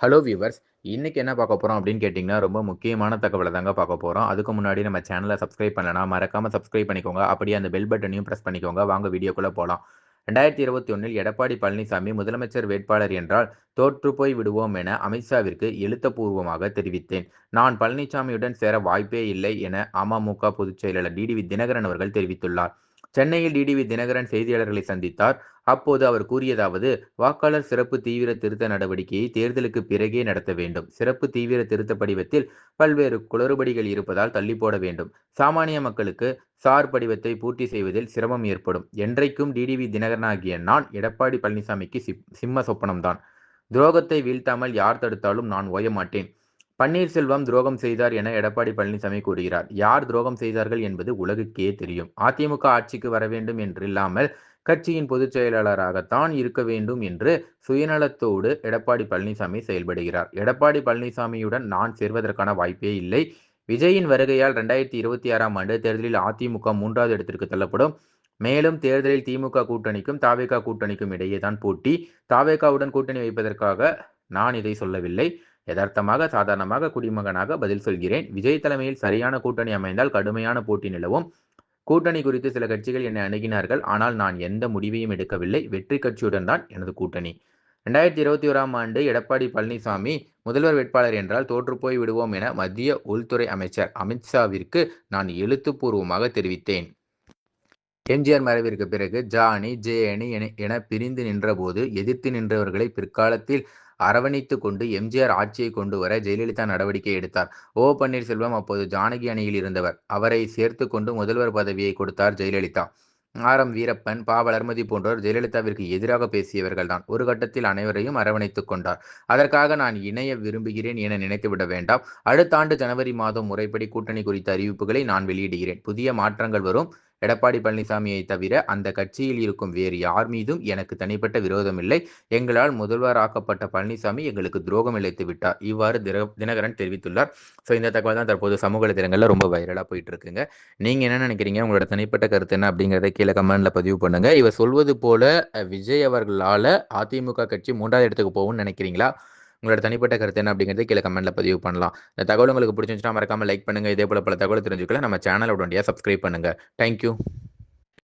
Hello viewers இன்றைக்கி என்ன பார்க்க போகிறோம் அப்படின்னு கேட்டிங்கன்னா ரொம்ப முக்கியமான தகவலை தாங்க பார்க்க போகிறோம் அதுக்கு முன்னாடி நம்ம சேனலை சப்ஸ்கிரைப் பண்ணலன்னா மறக்காமல் சப்ஸ்கிரைப் பண்ணிக்கோங்க. அப்படியே அந்த பெல் பட்டனையும் ப்ரெஸ் பண்ணிக்கோங்க. வாங்க வீடியோக்குள்ளே போகலாம் ரெண்டாயிரத்தி இருபத்தி ஒன்றில் எடப்பாடி பழனிசாமி முதலமைச்சர் வேட்பாளர் என்றால் தோற்று போய் விடுவோம் என அமித்ஷாவிற்கு எழுத்தப்பூர்வமாக தெரிவித்தேன். நான் பழனிசாமியுடன் சேர வாய்ப்பே இல்லை என அமமுக பொதுச் செயலாளர் டிடிவி தினகரன் அவர்கள் தெரிவித்துள்ளார். சென்னையில் டிடிவி தினகரன் செய்தியாளர்களை சந்தித்தார். அப்போது அவர் கூறியதாவது வாக்காளர் சிறப்பு தீவிர திருத்த நடவடிக்கையை தேர்தலுக்கு பிறகே நடத்த வேண்டும். சிறப்பு தீவிர திருத்த படிவத்தில் பல்வேறு குளறுபடிகள் இருப்பதால் தள்ளி போட வேண்டும். சாமானிய மக்களுக்கு சார் படிவத்தை பூர்த்தி செய்வதில் சிரமம் ஏற்படும். என்றைக்கும் டிடிவி தினகரனாகிய நான் எடப்பாடி பழனிசாமிக்கு சிம்ம சொப்பனம்தான். துரோகத்தை வீழ்த்தாமல் யார் தடுத்தாலும் நான் ஓய மாட்டேன். பன்னீர்செல்வம் துரோகம் செய்தார் என எடப்பாடி பழனிசாமி கூறுகிறார். யார் துரோகம் செய்தார்கள் என்பது உலகுக்கே தெரியும். அதிமுக ஆட்சிக்கு வர வேண்டும் என்றில்லாமல் கட்சியின் பொதுச் செயலாளராகத்தான் இருக்க வேண்டும் என்று சுயநலத்தோடு எடப்பாடி பழனிசாமி செயல்படுகிறார். எடப்பாடி பழனிசாமியுடன் நான் சேர்வதற்கான வாய்ப்பே இல்லை. விஜயின் வருகையால் ரெண்டாயிரத்தி இருபத்தி ஆறாம் ஆண்டு தேர்தலில் அதிமுக மூன்றாவது இடத்திற்கு தள்ளப்படும். மேலும் தேர்தலில் திமுக கூட்டணிக்கும் தாவேகா கூட்டணிக்கும் இடையே தான் போட்டி. தாவேகாவுடன் கூட்டணி வைப்பதற்காக நான் இதை சொல்லவில்லை. யதார்த்தமாக சாதாரணமாக குடிமகனாக பதில் சொல்கிறேன். விஜய் தலைமையில் சரியான கூட்டணி அமைந்தால் கடுமையான போட்டி நிலவும். கூட்டணி குறித்து சில கட்சிகள் என்னை அணுகினார்கள். ஆனால் நான் எந்த முடிவையும் எடுக்கவில்லை. வெற்றி கட்சியுடன் தான் எனது கூட்டணி. ரெண்டாயிரத்தி இருபத்தி ஓராம் ஆண்டு எடப்பாடி பழனிசாமி முதல்வர் வேட்பாளர் என்றால் தோற்றுப்போய் விடுவோம் என மத்திய உள்துறை அமைச்சர் அமித்ஷாவிற்கு நான் எழுத்துப்பூர்வமாக தெரிவித்தேன். எம்ஜிஆர் மறைவிற்கு பிறகு ஜானி ஜே அணி என பிரிந்து நின்றபோது எதிர்த்து நின்றவர்களை பிற்காலத்தில் அரவணைத்து கொண்டு எம்ஜிஆர் ஆட்சியை கொண்டு வர ஜெயலலிதா நடவடிக்கை எடுத்தார். ஓ. பன்னீர்செல்வம் அப்போது ஜானகி அணியில் இருந்தவர். அவரை சேர்த்து கொண்டு முதல்வர் பதவியை கொடுத்தார் ஜெயலலிதா. ஆர். எம். வீரப்பன் பா வளர்மதி போன்றோர் ஜெயலலிதாவிற்கு எதிராக பேசியவர்கள் தான் ஒரு கட்டத்தில் அனைவரையும் அரவணைத்துக் கொண்டார். அதற்காக நான் இணைய விரும்புகிறேன் என நினைத்துவிட வேண்டாம். அடுத்த ஆண்டு ஜனவரி மாதம் முறைப்படி கூட்டணி குறித்த அறிவிப்புகளை நான் வெளியிடுகிறேன். புதிய மாற்றங்கள் வரும். எடப்பாடி பழனிசாமியை தவிர அந்த கட்சியில் இருக்கும் வேறு யார் மீதும் எனக்கு தனிப்பட்ட விரோதம் இல்லை. எங்களால் முதல்வராக்கப்பட்ட பழனிசாமி எங்களுக்கு துரோகம் இழைத்து விட்டார். இவ்வாறு தினகரன் தெரிவித்துள்ளார். ஸோ இந்த தகவல் தான் தற்போது சமூக வலைதளங்களில் ரொம்ப வைரலாக போயிட்டு இருக்குங்க நீங்கள் என்ன நினைக்கிறீங்க? உங்களோட தனிப்பட்ட கருத்து என்ன அப்படிங்கிறத கீழே கமெண்ட்ல பதிவு பண்ணுங்க. இவர் சொல்வது போல விஜய் அவர்களால் அதிமுக கட்சி மூன்றாவது இடத்துக்கு போகும்னு நினைக்கிறீங்களா? உங்களோட தனிப்பட்ட கருத்து என்ன அப்படிங்கிறத கீழே கமெண்ட்ல பதிவு பண்ணலாம். இந்த தகவல் உங்களுக்கு பிடிச்சிருந்துச்சுன்னா மறக்காம லைக் பண்ணுங்க. இதே போல பல தகவல் தெரிஞ்சுக்கலாம் நம்ம சேனலோட சப்ஸ்கிரைப் பண்ணுங்க. தேங்க்யூ